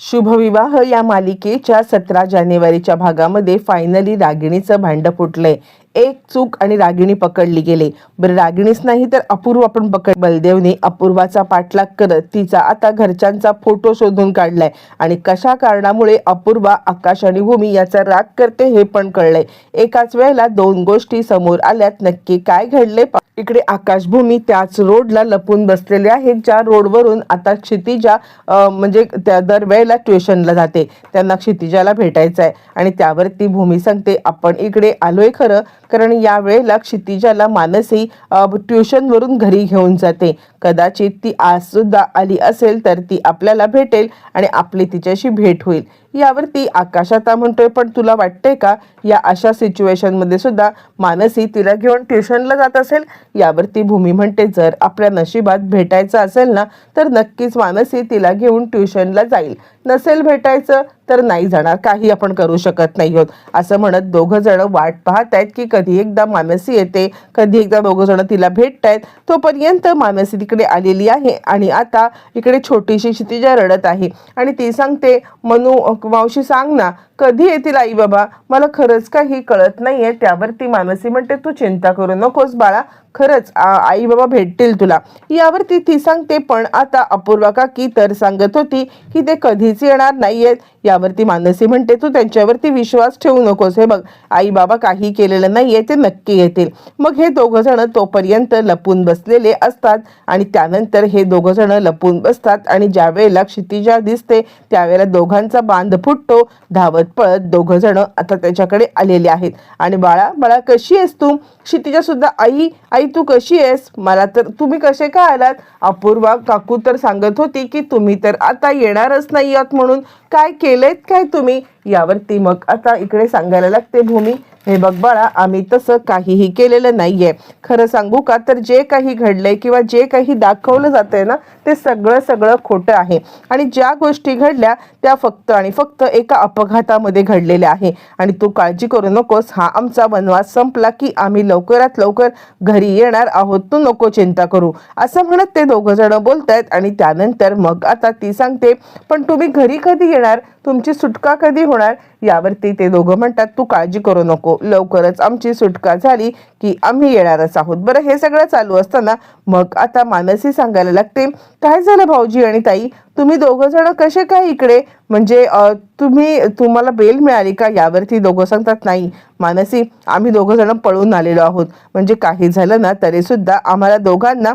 शुभविवाह या मालिकेच्या सतरा जानेवारीच्या भागामध्ये फायनली रागिणीचं भांडं फुटलंय. एक चूक आणि रागिणी पकडली गेली. बरं रागिणीच नाही तर अपूर्व पण पकड बलदेवने अपूर्वाचा पाठलाग करत तिचा आता घरच्यांचा फोटो शोधून काढलाय. आणि कशा कारणामुळे अपूर्वा आकाश आणि भूमी याचा राग करते हे पण कळलंय. एकाच वेळेला दोन गोष्टी समोर आल्यात. नक्की काय घडले इकडे आकाशभूमी त्याच रोडला लपून बसलेले आहेत ज्या रोडवरून आता क्षितिजा अं, म्हणजे त्या दरवेळेला ट्युशनला जाते. त्यांना क्षितिजाला भेटायचं आहे आणि त्यावरती भूमी सांगते आपण इकडे आलोय खरं कारण या वेळेला क्षितिजाला मानसी ट्युशनवरून घरी घेऊन जाते. कदाचित ती आज सुद्धा आली असेल तर ती आपल्याला भेटेल आणि आपली तिच्याशी भेट होईल. यावरती आकाश आता म्हणतोय पण तुला वाटते का? या अशा सिच्युएशनमध्ये सुद्धा मानसी तिला घेऊन ट्युशनला जात असेल. यावरती भूमी म्हणते जर आपल्या नशिबात भेटायचं असेल ना तर नक्कीच मानसी तिला घेऊन ट्युशनला जाईल. नसेल भेटायचं तर नाही जाणार. काही आपण करू शकत नाही आहोत. असं म्हणत दोघं जण वाट पाहत आहेत की कधी एकदा मानसी येते कधी एकदा दोघं जण तिला भेटत आहेत तोपर्यंत मानसी तिकडे आलेली आहे आणि आता इकडे छोटीशी क्षितिजा रडत आहे. आणि ती सांगते मनू मावशी सांग ना. कधी येतील आई बाबा? मला खरंच काही कळत नाहीये. त्यावरती मानसी म्हणते तू चिंता करू नकोस बाळा. खरंच आई बाबा भेटतील तुला. यावरती ती सांगते पण आता अपूर्वा काकी तर सांगत होती की ते कधीच येणार नाहीयेत. यावरती मानसी म्हणते तू त्यांच्यावरती विश्वास ठेवू नकोस. हे बघ आई बाबा काही केलेलं नाहीये ते नक्की येतील. मग हे दोघं जण तोपर्यंत लपून बसलेले असतात आणि त्यानंतर हे दोघं जण लपून बसतात आणि ज्या वेळेला क्षितिजा दिसते त्यावेळेला दोघांचा बांध फुटतो धावत पळत दोघं जण आता त्याच्याकडे आलेले आहेत. आणि बाळा बाळा कशी आहेस तू? क्षितिजा सुद्धा आई आई तू कशी आहेस? मला तर तुम्ही कसे काय आलात? अपूर्वा काकू तर सांगत होती की तुम्ही तर आता येणारच नाही आहात म्हणून. काय केलेत काय तुम्ही? यावरती मग आता इकडे सांगायला लागते भूमी. हे बघ बाळा आम्ही तसं काहीही केलेलं नाहीये. खरं सांगू का? तर जे काही घडलंय किंवा जे काही दाखवलं जातंय ना ते सगळं सगळं खोटं आहे. आणि ज्या गोष्टी घडल्या त्या फक्त आणि फक्त एका अपघातामध्ये घडलेल्या आहे. आणि तू काळजी करू नकोस. हा आमचा वनवास संपला की आम्ही लवकरात लवकर घरी येणार आहोत. तू नको चिंता करू. असं म्हणत ते दोघं जण बोलतायत आणि त्यानंतर मग आता ती सांगते पण तुम्ही घरी कधी येणार? तुमची सुटका कधी होणार? यावरती ते दोघं म्हणतात तू काळजी करू नको. लवकरच आमची सुटका झाली की आम्ही येणारच आहोत. बरं हे सगळं चालू असताना मग आता मानसी सांगायला लागते काय झालं भाऊजी आणि ताई? तुम्ही दोघं जण कसे काय इकडे? म्हणजे तुम्ही तुम्हाला बेल मिळाली का? यावरती दोघं सांगतात नाही मानसी आम्ही दोघं जण पळून आलेलो आहोत. म्हणजे काही झालं ना तरी सुद्धा आम्हाला दोघांना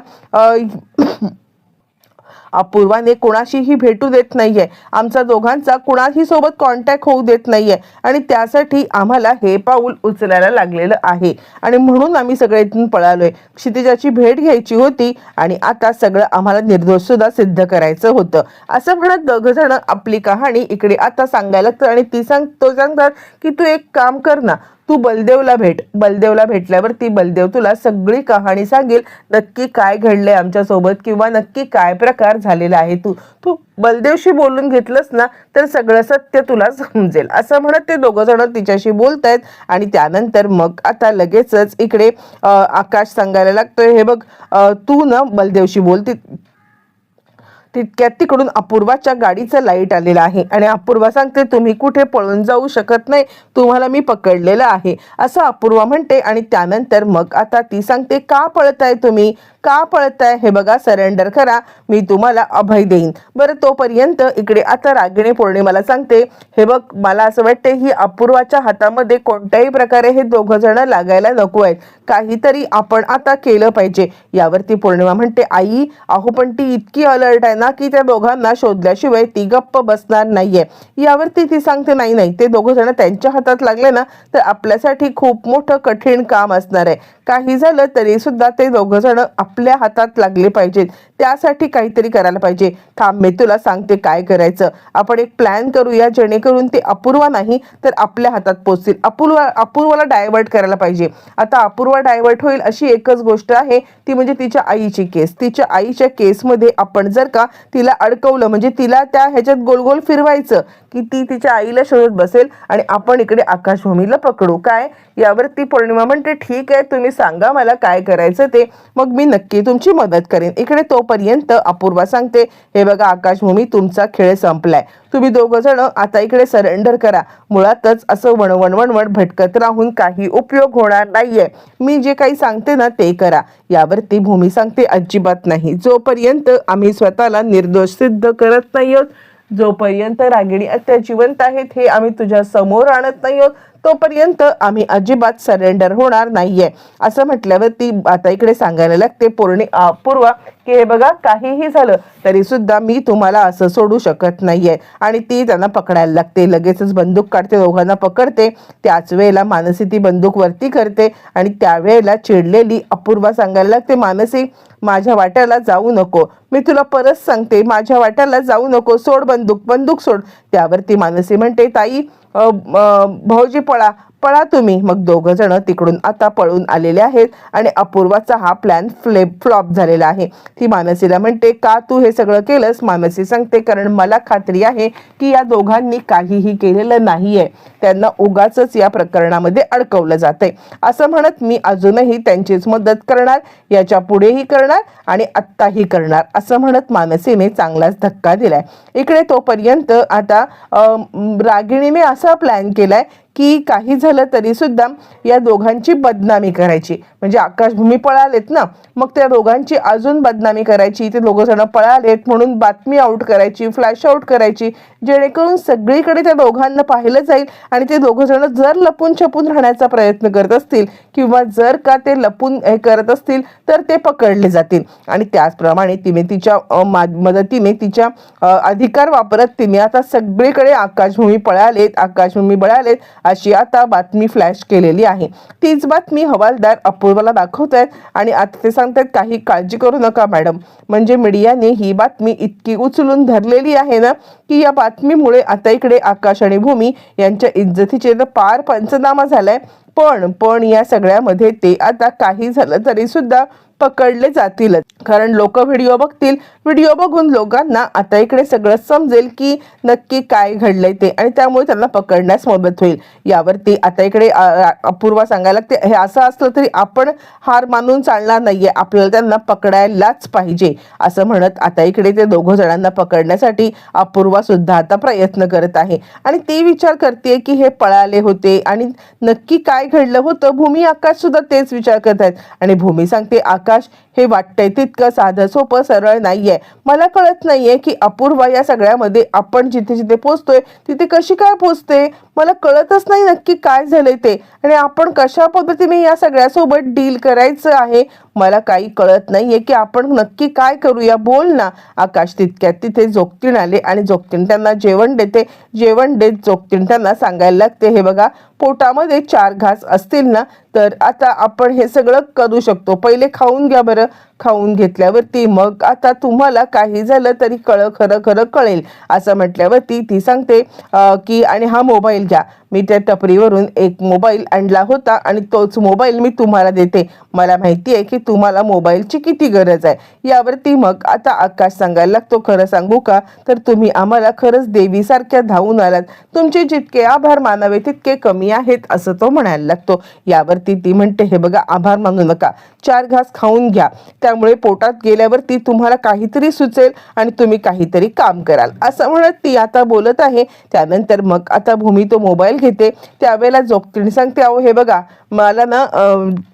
अपूर्वाने कोणाशीही भेटू देत नाहीये. आमचा दोघांचा कुणाही सोबत कॉन्टॅक्ट होऊ देत नाहीये. आणि त्यासाठी आम्हाला हे पाऊल उचलायला लागलेलं आहे. आणि म्हणून आम्ही सगळे इथून पळालोय. क्षितिजाची भेट घ्यायची होती आणि आता सगळं आम्हाला निर्दोष सुद्धा सिद्ध करायचं होतं. असं म्हणत दोघं जण आपली कहाणी इकडे आता सांगायला लागतं आणि ती सांग तो सांगतात की तू एक काम कर ना. तू बलदेवला भेट. बलदेवला भेटल्यावर ती बलदेव तुला सगळी कहाणी सांगेल. नक्की काय घडलंय आमच्यासोबत किंवा नक्की काय प्रकार झालेला आहे तू. तू बलदेवशी बोलून घेतलंस ना तर सगळं सत्य तुला समजेल. असं म्हणत ते दोघं जण तिच्याशी बोलतायत आणि त्यानंतर मग आता लगेचच इकडे आकाश सांगायला लागतोय. हे बघ तू ना बलदेवशी बोलती तितक्यात तिकडून अपूर्वाच्या गाडीचं लाइट आलेलं आहे. आणि अपूर्वा सांगते तुम्ही कुठे पळून जाऊ शकत नाही. तुम्हाला मी पकडलेलं आहे. असं अपूर्वा म्हणते आणि त्यानंतर मग आता ती सांगते का पळताय तुम्ही? का पळताय हे बघा सरेंडर करा. मी तुम्हाला अभय देईन. बरं तोपर्यंत इकडे आता रागिणी पौर्णिमाला सांगते हे बघ मला असं वाटते ही अपूर्वाच्या हातामध्ये कोणत्याही प्रकारे हे दोघं जण लागायला नको आहेत. काहीतरी आपण आता केलं पाहिजे. यावरती पौर्णिमा म्हणते आई अहो पण ती इतकी अलर्ट आहे ना की त्या दोघांना शोधल्याशिवाय ती गप्प बसणार नाहीये. यावरती ती सांगते नाही नाही ते दोघं जण त्यांच्या हातात लागले ना तर आपल्यासाठी खूप मोठं कठीण काम असणार आहे. काही झालं तरी सुद्धा ते दोघं जण आपल्या हातात लागले पाहिजेत. त्यासाठी काहीतरी करायला पाहिजे. थांब मी तुला सांगते काय करायचं. आपण एक प्लॅन करूया जेणेकरून ते अपूर्वा नाही तर आपल्या हातात पोचतील. अपूर्वा अपूर्वाला डायव्हर्ट करायला पाहिजे. आता अपूर्वा डायव्हर्ट होईल अशी एकच गोष्ट आहे. ती म्हणजे तिच्या आईची केस तिच्या आईच्या केसमध्ये आपण जर का तिला अडकवलं म्हणजे तिला त्या ह्याच्यात गोल गोल फिरवायचं की ती तिच्या आईला शोधत बसेल आणि आपण इकडे आकाशभूमीला पकडू. काय? यावरती पौर्णिमा म्हणते ठीक आहे तुम्ही सांगा मला काय करायचं ते. मग मी नक्की तुमची मदत करेन. इकडे तोपर्यंत अपूर्वा सांगते हे बघा आकाशभूमी तुमचा खेळ संपलाय. तुम्ही दोघं जण आता इकडे सरेंडर करा. मुळातच असं वणवण वणवण भटकत राहून काही उपयोग होणार नाहीये. मी जे काही सांगते ना ते करा. यावरती भूमी सांगते अजिबात नाही. जोपर्यंत आम्ही स्वतःला निर्दोष सिद्ध करत नाही आहोत जोपर्यंत रागिणी आत्या जिवंत आहेत हे आम्ही तुझ्या समोर आणत नाही आहोत तोपर्यंत आम्ही अजिबात सरेंडर होणार नाहीये. असं म्हटल्यावर ती आता इकडे सांगायला लागते पूर्णी अपूर्वा की हे बघा काहीही झालं तरी सुद्धा मी तुम्हाला असं सोडू शकत नाहीये. आणि ती त्यांना पकडायला लागते लगेचच बंदूक काढते दोघांना पकडते त्याच वेळेला मानसी ती बंदूक वरती करते आणि त्यावेळेला चिडलेली अपूर्वा सांगायला लागते मानसी माझ्या वाट्याला जाऊ नको. मी तुला परत सांगते माझ्या वाट्याला जाऊ नको सोड बंदूक बंदूक सोड. त्यावरती मानसी म्हणते ताई भाऊजी पळा. पळा तुम्ही. मग दोघं जण तिकडून आता पळून आलेले आहेत आणि अपूर्वाचा हा प्लॅन फ्लेप फ्लॉप झालेला आहे. ती मानसीला म्हणते का तू हे सगळं केलंस? मानसी सांगते कारण मला खात्री आहे की या दोघांनी काहीही केलेलं नाहीये. त्यांना उगाच या प्रकरणामध्ये अडकवलं जाते असं म्हणत मी अजूनही त्यांचीच मदत करणार याच्या पुढेही करणार आणि आत्ताही करणार असं म्हणत मानसीने चांगलाच धक्का दिलाय. इकडे तोपर्यंत आता रागिणीने असा प्लॅन केलाय की काही झालं तरी सुद्धा या दोघांची बदनामी करायची. म्हणजे आकाशभूमी पळालेत ना मग त्या दोघांची अजून बदनामी करायची. ते दोघं जण पळालेत म्हणून बातमी आउट करायची फ्लॅश आउट करायची. जेणेकरून सगळीकडे त्या दोघांना पाहिलं जाईल आणि ते दोघं जण जर लपून छपून राहण्याचा प्रयत्न करत असतील किंवा जर का ते लपून हे करत असतील तर ते पकडले जातील. आणि त्याचप्रमाणे तिने तिच्या मा- मदतीने तिच्या अधिकार वापरत तिने आता सगळीकडे आकाशभूमी पळालेत आकाशभूमी पळालेत. अशी आता बातमी फ्लॅश केलेली आहे. तीच बातमी हवालदार अपूर्वाला दाखवत आहेत आणि आता ते सांगतात काही काळजी करू नका मॅडम. म्हणजे मीडियाने ही बातमी इतकी उचलून धरलेली आहे ना की या बातमीमुळे आता इकडे आकाश आणि भूमी यांच्या इज्जतीचे तर पार पंचनामा झालाय. पण पण या सगळ्यामध्ये ते आता काही झालं तरी सुद्धा पकडले जातीलच. कारण लोक व्हिडिओ बघतील व्हिडिओ बघून लोकांना आता इकडे सगळं समजेल की नक्की काय घडलंय ते आणि त्यामुळे त्यांना पकडण्यास मदत होईल. यावरती आता इकडे अपूर्वा सांगायला लागते. हे असं असलं तरी आपण हार मानून चालणार नाहीये. आपल्याला त्यांना पकडायलाच पाहिजे. असं म्हणत आता इकडे ते दोघं जणांना पकडण्यासाठी अपूर्वा सुद्धा आता प्रयत्न करत आहे. आणि ती विचार करते की हे पळाले होते आणि नक्की काय घडलं होतं? भूमी आकाश सुद्धा तेच विचार करत आहेत. आणि भूमी सांगते आकाश हे वाटतंय. तितकं साधं सोपं सरळ नाहीये. मला कळत नाहीये की अपूर्वा या सगळ्यामध्ये आपण जिथे जिथे पोचतोय तिथे कशी काय पोचते मला कळतच नाही नक्की काय झालंय ते. आणि आपण कशा पद्धतीने या सगळ्यासोबत डील करायचं आहे? मला काही कळत नाहीये की आपण नक्की काय करूया? बोल ना. आकाश तितक्यात तिथे जोगतीण आले आणि जोगतीण त्यांना जेवण देते. जेवण देत जोगतीण त्यांना सांगायला लागते हे बघा पोटामध्ये चार घास असतील ना तर आता आपण हे सगळं करू शकतो. पहिले खाऊन घ्या बरं. खाऊन घेतल्यावरती मग आता तुम्हाला काही झालं तरी कळ खरं खरं कळेल. असं म्हटल्यावरती ती सांगते की आणि हा मोबाईल घ्या मी त्या टपरीवरून एक मोबाईल आणला होता आणि तोच मोबाईल मी तुम्हाला देते. मला माहिती आहे की तुम्हाला मोबाईलची किती गरज आहे. यावरती मग आता आकाश सांगायला लागतो खरं सांगू का? तर तुम्ही आम्हाला खरंच देवीसारख्या धावून आलात. तुमचे जितके आभार मानावे तितके कमी आहेत असं तो म्हणायला लागतो. यावरती ती म्हणते हे बघा आभार मानू नका. चार घास खाऊन घ्या. त्यामुळे पोटात गेल्यावरती तुम्हाला काहीतरी सुचेल आणि तुम्ही काहीतरी काम कराल. असं म्हणत ती आता बोलत आहे. त्यानंतर मग आता भूमी तो मोबाईल घेते. त्यावेळेला जोगतीने सांगते अहो हे बघा मला ना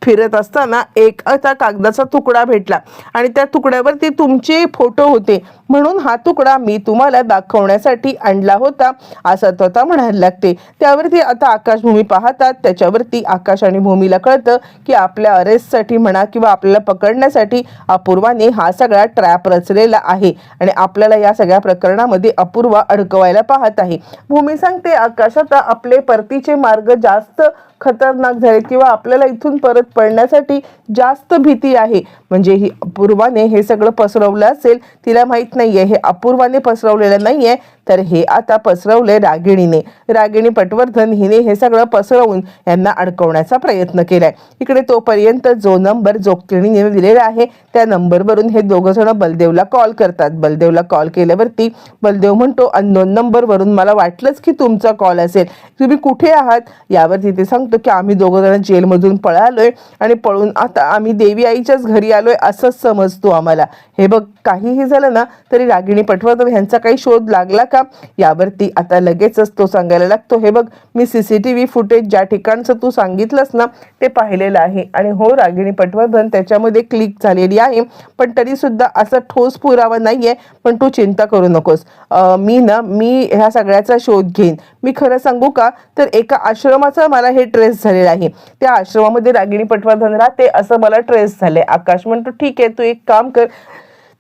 फिरत असताना एक असा कागदाचा तुकडा भेटला. आणि त्या तुकड्यावरती तुमचे फोटो होते. म्हणून हा तुकडा मी तुम्हाला दाखवण्यासाठी आणला होता असं तो म्हणायला लागते. त्यावरती आता आकाशभूमी पाहतात. त्याच्यावरती आकाश आणि भूमीला कळतं की आपल्या अरेस्टसाठी म्हणा किंवा आपल्याला पकडण्यासाठी अपूर्वाने हा सगळा ट्रॅप रचलेला आहे. आणि आपल्याला या सगळ्या प्रकरणामध्ये अपूर्वा अडकवायला पाहत आहे. भूमी सांगते आकाश आता आपले परतीचे मार्ग जास्त खतरनाक झाले किंवा आपल्याला इथून परत पडण्यासाठी जास्त भीती आहे. म्हणजे ही अपूर्वाने हे सगळं पसरवलं असेल तिला माहीत नाहीये. हे अपूर्वाने पसरवलेलं नाहीये. तर हे आता पसरवले रागिणीने. रागिणी पटवर्धन हिने हे सगळं पसरवून यांना अडकवण्याचा प्रयत्न केलाय. इकडे तोपर्यंत जो नंबर जोगतिणीने दिलेला आहे त्या नंबरवरून हे दोघं जण बलदेवला कॉल करतात. बलदेवला कॉल केल्यावरती बलदेव म्हणतो अननोन नंबरवरून मला वाटलंच की तुमचा कॉल असेल. तुम्ही कुठे आहात? यावरती ते सांगतो की आम्ही दोघं जण जेलमधून पळालोय आणि पळून आता आम्ही देवी आईच्याच घरी आलोय असंच समजतो आम्हाला. हे बघ काहीही झालं ना तरी रागिणी पटवर्धन ह्यांचा काही शोध लागला का? यावरती आता लगेचच तो सांगायला लागतो हे बघ मी सीसीटीव्ही फुटेज ज्या ठिकाणचं तू सांगितलंस ना ते पाहिलेलं आहे. आणि हो रागिणी पटवर्धन त्याच्यामध्ये क्लिक झालेली आहे पण तरीसुद्धा असा ठोस पुरावा नाहीये पण तू चिंता करू नकोस. मी ना मी ह्या सगळ्याचा शोध घेईन. मी खरं सांगू का? तर एका आश्रमाचा मला हे ट्रेस झालेला आहे. त्या आश्रमामध्ये रागिणी पटवर्धन राहते असं मला ट्रेस झालं आकाश म्हणतो ठीक आहे तू एक काम कर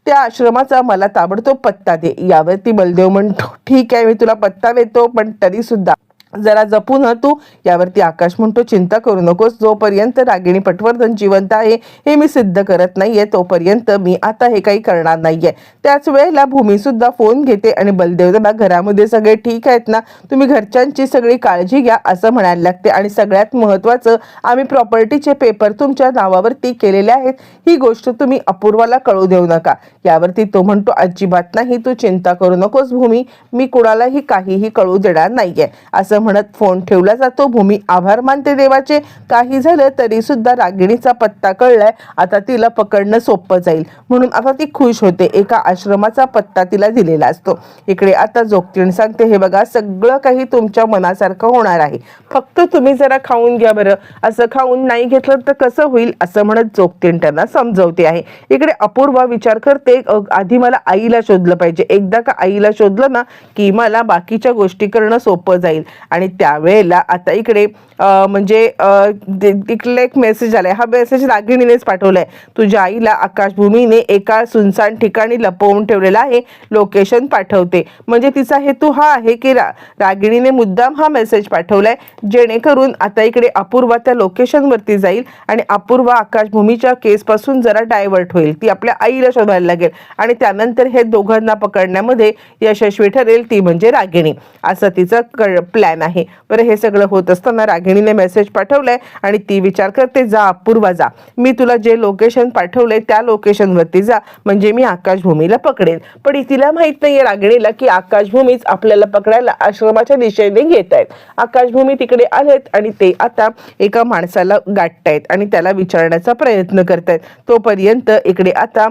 त्या आश्रमाचा मला ताबडतोब पत्ता दे. यावरती बलदेव म्हणतो ठीक आहे मी तुला पत्ता देतो पण तरी सुद्धा जरा जपून तू. यावरती आकाश म्हणतो चिंता करू नकोस. जोपर्यंत रागिणी पटवर्धन जिवंत आहे हे मी सिद्ध करत नाहीये. तोपर्यंत मी आता हे काही करणार नाहीये. त्याच वेळेला भूमी सुद्धा फोन घेते आणि बलदेवला घरामध्ये सगळे ठीक आहेत ना? तुम्ही घरच्यांची सगळी काळजी घ्या असं म्हणायला लागते. आणि सगळ्यात महत्त्वाचं आम्ही प्रॉपर्टीचे पेपर तुमच्या नावावरती केलेले आहेत. ही गोष्ट तुम्ही अपूर्वाला कळू देऊ नका. यावरती तो म्हणतो अजिबात नाही. तू चिंता करू नकोस भूमी. मी कुणालाही काहीही कळू देणार नाहीये. असं म्हणत फोन ठेवला जातो. भूमी आभार मानते देवाचे. काही झालं तरी सुद्धा रागिणीचा पत्ता कळलाय. आता तिला पकडणं सोपं जाईल. म्हणून आता ती खुश होते. एका आश्रमाचा पत्ता तिला दिलेला असतो. इकडे आता जोगतीण सांगते हे बघा सगळं काही तुमच्या मनासारखं होणार आहे. फक्त तुम्ही जरा खाऊन घ्या बरं. असं खाऊन नाही घेतलं तर कसं होईल? असं म्हणत जोगतीण त्यांना समजवते आहे. इकडे अपूर्वा विचार करते आधी मला आईला शोधलं पाहिजे. एकदा का आईला शोधलं ना की मला बाकीच्या गोष्टी करणं सोपं जाईल. आणि त्यावेळेला आता इकडे म्हणजे अ, तिकडे एक मेसेज आलाय. हा मेसेज रागिणीनेच पाठवलाय. तुझ्या आईला आकाशभूमीने एका सुनसान ठिकाणी लपवून ठेवलेला आहे. लोकेशन पाठवते. म्हणजे तिचा हेतू हा आहे की रा रागिणीने मुद्दाम हा मेसेज पाठवलाय. जेणेकरून आता इकडे अपूर्वा त्या लोकेशन वरती जाईल आणि अपूर्वा आकाशभूमीच्या केस पासून जरा डायव्हर्ट होईल. ती आपल्या आईला शोधायला लागेल. आणि त्यानंतर हे दोघांना पकडण्यामध्ये यशस्वी ठरेल ती म्हणजे रागिणी. असं तिचं प्लॅन नाही. बरं हे सगळं होत असताना रागिणीने मेसेज पाठवलाय आणि ती विचार करते जा अपूर्वा जा. मी तुला जे लोकेशन पाठवलंय त्या लोकेशनवरती जा. म्हणजे मी आकाशभूमीला पकडेन. पण तिला माहीत नाहीये रागिणीला की आकाशभूमीच आपल्याला पकडायला आश्रमाच्या दिशेने घेत आहेत आकाशभूमी तिकडे आलेत आणि ते आता एका माणसाला गाठतायत आणि त्याला विचारण्याचा प्रयत्न करतायत. तोपर्यंत इकडे आता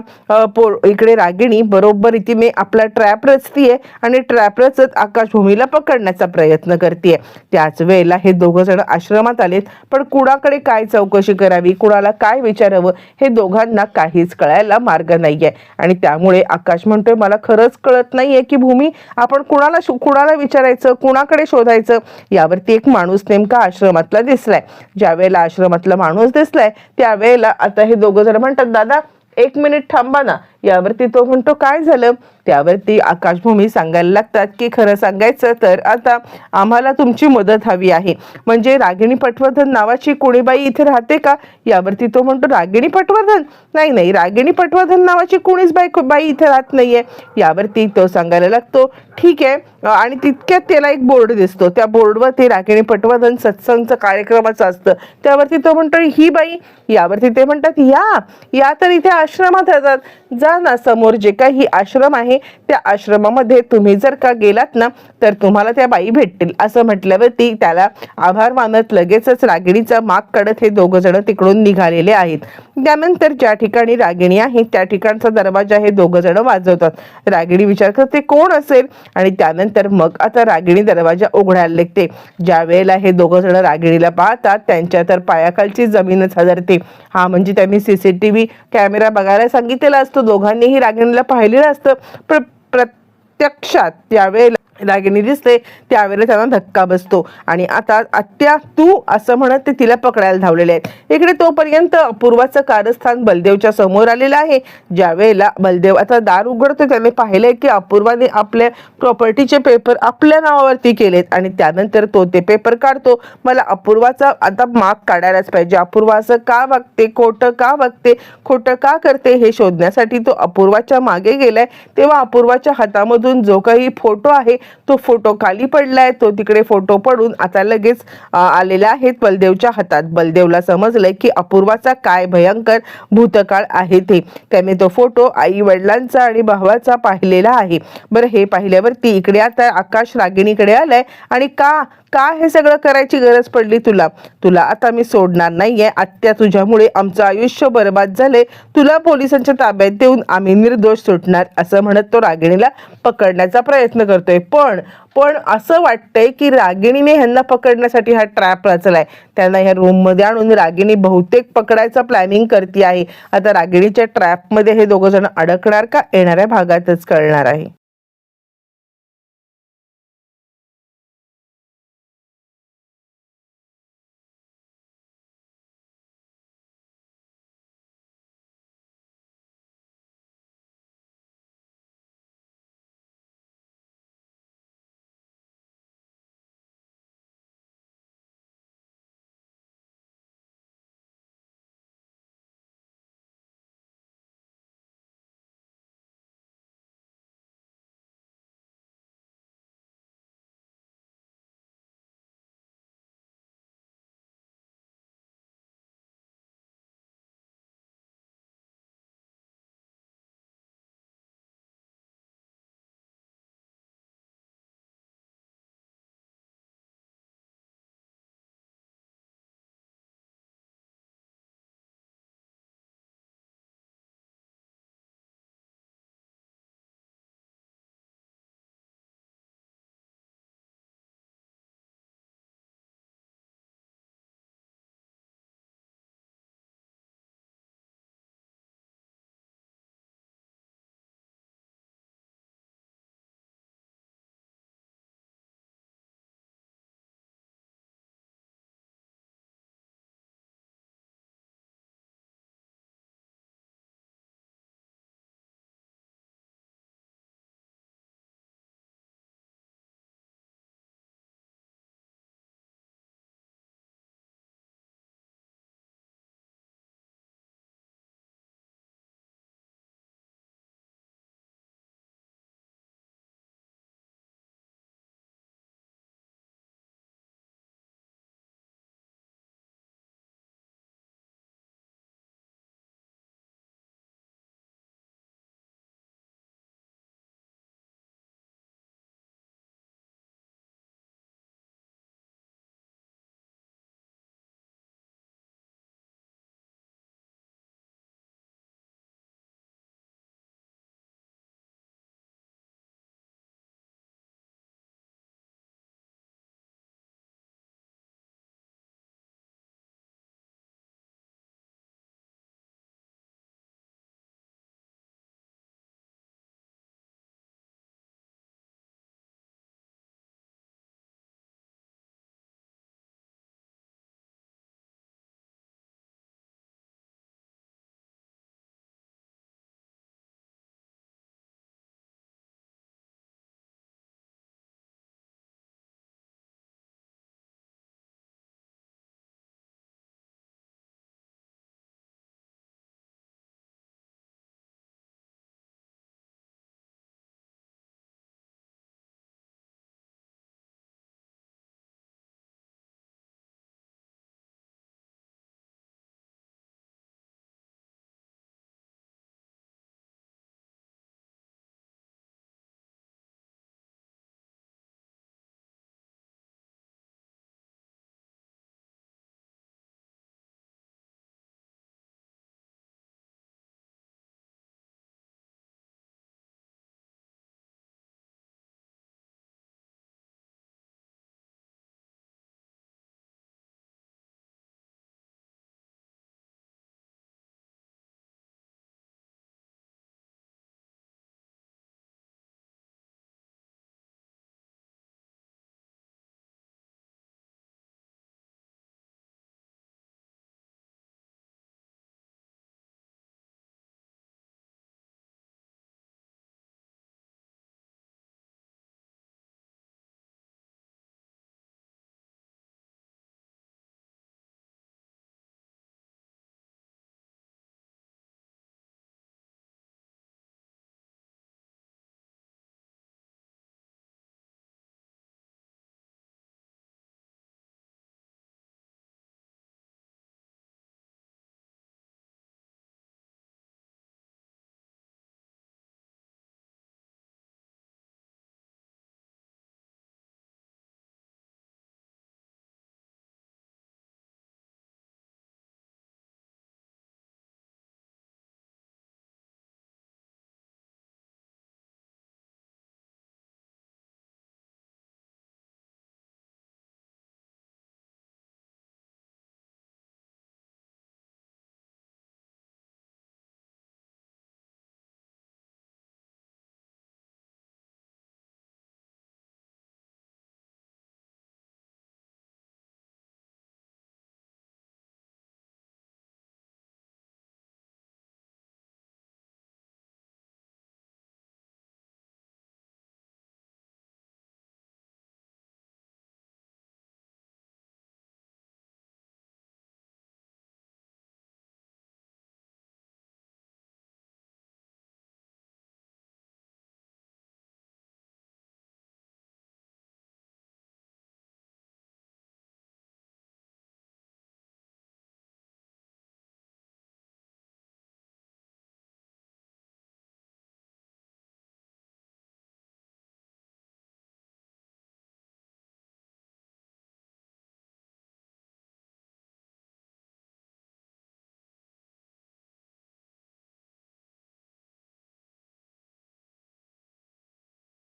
इकडे रागिणी बरोबर रीतीने आपला ट्रॅप रचतीये आणि ट्रॅप रचत आकाशभूमीला पकडण्याचा प्रयत्न करते. त्याच वेळेला हे दोघं जण आश्रमात आलेत. पण कुणाकडे काय चौकशी करावी? कुणाला काय विचारावं? हे दोघांना काहीच कळायला मार्ग नाहीये. आणि त्यामुळे आकाश म्हणतोय मला खरंच कळत नाहीये की भूमी आपण कुणाला शो- कुणाला विचारायचं? कुणाकडे शोधायचं? यावरती एक माणूस नेमका आश्रमातला दिसलाय. ज्या वेळेला आश्रमातला माणूस दिसलाय त्यावेळेला आता हे दोघं जण म्हणतात दादा एक मिनिट थांबा ना. यावरती तो म्हणतो काय झालं? त्यावरती आकाशभूमी सांगायला लागतात की खरं सांगायचं तर आता आम्हाला तुमची मदत हवी आहे. म्हणजे रागिणी पटवर्धन नावाची कोणीबाई इथे राहते का? यावरती तो म्हणतो रागिणी पटवर्धन? नाही नाही रागिणी पटवर्धन नावाची कोणीच बाई बाई इथे राहत नाहीये. यावरती तो सांगायला लागतो ठीक आहे. आणि तितक्यात त्याला एक बोर्ड दिसतो. त्या बोर्डवर ते रागिणी पटवर्धन सत्संगचं कार्यक्रमाचं असतं. त्यावरती तो म्हणतो ही बाई यावरती ते म्हणतात या या तर इथे आश्रमात राहतात. जा ना समोर जे काही आश्रम आहे त्या आश्रमामध्ये तुम्ही जर का गेलात ना तर तुम्हाला त्या बाई भेटतील. असं म्हटल्यावरती त्याला आभार मानत लगेचच रागिणीचा माग काढत हे दोघं जण तिकडून निघालेले आहेत. त्यानंतर ज्या ठिकाणी रागिणी आहे त्या ठिकाणचा दरवाजा हे दोघं जण वाजवतात. रागिणी विचार करते कोण असेल? आणि त्यानंतर मग आता रागिणी दरवाजा उघडायला लागते ज्या वेळेला हे दोघं जण रागिणीला पाहतात त्यांच्या तर पायाखालची जमीनच हजरते. हा म्हणजे त्यांनी सीसीटीव्ही कॅमेरा बघायला सांगितलेला असतो दोघांनीही रागिणीला पाहिलेलं असतं. प्र प्रत्यक्षात त्यावेळेला रागिणी दिसते त्यावेळेला त्यांना धक्का बसतो. आणि आता आत्या तू असं म्हणत ते तिला पकडायला धावलेले आहेत. इकडे तोपर्यंत अपूर्वाचं कारस्थान बलदेवच्या समोर आलेलं आहे. ज्या वेळेला बलदेव आता दार उघडतो त्याने पाहिलंय की अपूर्वाने आपल्या प्रॉपर्टीचे पेपर आपल्या नावावरती केलेत. आणि त्यानंतर तो ते पेपर काढतो. मला अपूर्वाचा आता माग काढायलाच पाहिजे. अपूर्वा असं का वागते? खोटं का वागते? खोटं का करते? हे शोधण्यासाठी तो अपूर्वाच्या मागे गेलाय. तेव्हा अपूर्वाच्या हातामधून जो काही फोटो आहे तो फोटो खाली पडलाय तो तिकडे फोटो पडून आता लगेच आलेला आहे बलदेवच्या हातात. बलदेवला समजलंय की अपूर्वाचा काय भयंकर भूतकाळ आहे ते. त्याने तो फोटो आई वडिलांचा आणि भावाचा पाहिलेला आहे. बरं हे पाहिल्यावरती इकडे आता आकाश रागिणीकडे आलाय आणि का का हे सगळं करायची गरज पडली तुला? तुला आता मी सोडणार नाहीये. आत्या तुझ्यामुळे आमचं आयुष्य बरबाद झाले तुला पोलिसांच्या ताब्यात देऊन आम्ही निर्दोष सुटणार असं म्हणत तो रागिणीला पकडण्याचा प्रयत्न करतोय. पण पण असं वाटतंय की रागिणीने ह्यांना पकडण्यासाठी हा ट्रॅप रचलाय. त्यांना ह्या रूममध्ये आणून रागिणी बहुतेक पकडायचा प्लॅनिंग करते आहे. आता रागिणीच्या ट्रॅपमध्ये हे दोघं जण अडकणार का? येणाऱ्या भागातच कळणार आहे.